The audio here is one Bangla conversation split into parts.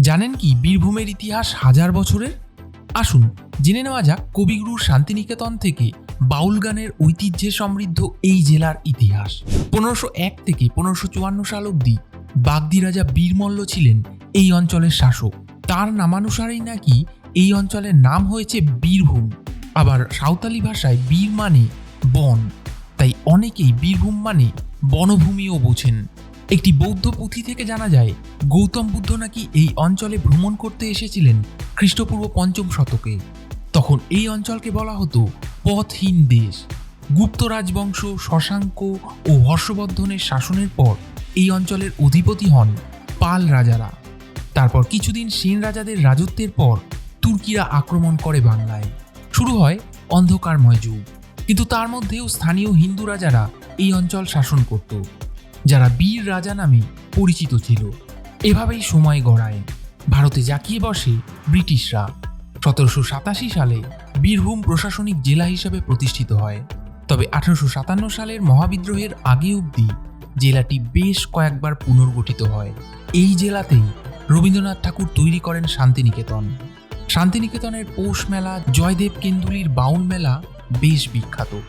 জানেন কি বীরভূমের ইতিহাস হাজার বছরের? আসুন, জেনে নেওয়া যাক কবিগুরুর শান্তিনিকেতন থেকে বাউল গানের ঐতিহ্যে সমৃদ্ধ এই জেলার ইতিহাস। পনেরোশো এক থেকে পনেরোশো চুয়ান্ন সাল অবধি বাগদি রাজা বীরমল্ল ছিলেন এই অঞ্চলের শাসক। তার নামানুসারেই নাকি এই অঞ্চলের নাম হয়েছে বীরভূম। আবার সাঁওতালি ভাষায় বীর মানে বন। তাই অনেকেই বীরভূম মানে বনভূমিও বোঝেন। একটি বৌদ্ধ পুঁথি থেকে জানা যায়, গৌতম বুদ্ধ নাকি এই অঞ্চলে ভ্রমণ করতে এসেছিলেন খ্রিস্টপূর্ব পঞ্চম শতকে। তখন এই অঞ্চলকে বলা হতো পথহীন দেশ। গুপ্ত রাজবংশ, শশাঙ্ক ও হর্ষবর্ধনের শাসনের পর এই অঞ্চলের অধিপতি হন পাল রাজারা। তারপর কিছুদিন সেন রাজাদের রাজত্বের পর তুর্কিরা আক্রমণ করে বাংলায়। শুরু হয় অন্ধকারময় যুগ। কিন্তু তার মধ্যেও স্থানীয় হিন্দু রাজারা এই অঞ্চল শাসন করত। যারা বীর রাজা নামে পরিচিত ছিল। এভাবেই সময় গড়ায়। ভারতে জাকিয়ে বসে ব্রিটিশরা। সতেরোশো সাতাশি সালে বীরভূম প্রশাসনিক জেলা হিসাবে প্রতিষ্ঠিত হয়। তবে আঠারোশো সাতান্ন সালের মহাবিদ্রোহের আগে অবধি জেলাটি বেশ কয়েকবার পুনর্গঠিত হয়। এই জেলাতেই রবীন্দ্রনাথ ঠাকুর তৈরি করেন শান্তিনিকেতন। শান্তিনিকেতনের পৌষ মেলা, জয়দেব কেন্দুলির বাউল মেলা বেশ বিখ্যাত।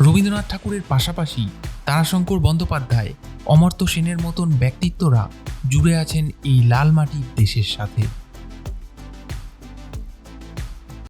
রবীন্দ্রনাথ ঠাকুরের পাশাপাশি তারাশঙ্কর বন্দ্যোপাধ্যায় অমর্ত্য সেনের মতন ব্যক্তিত্বরা জুড়ে আছেন এই লাল মাটির দেশের সাথে।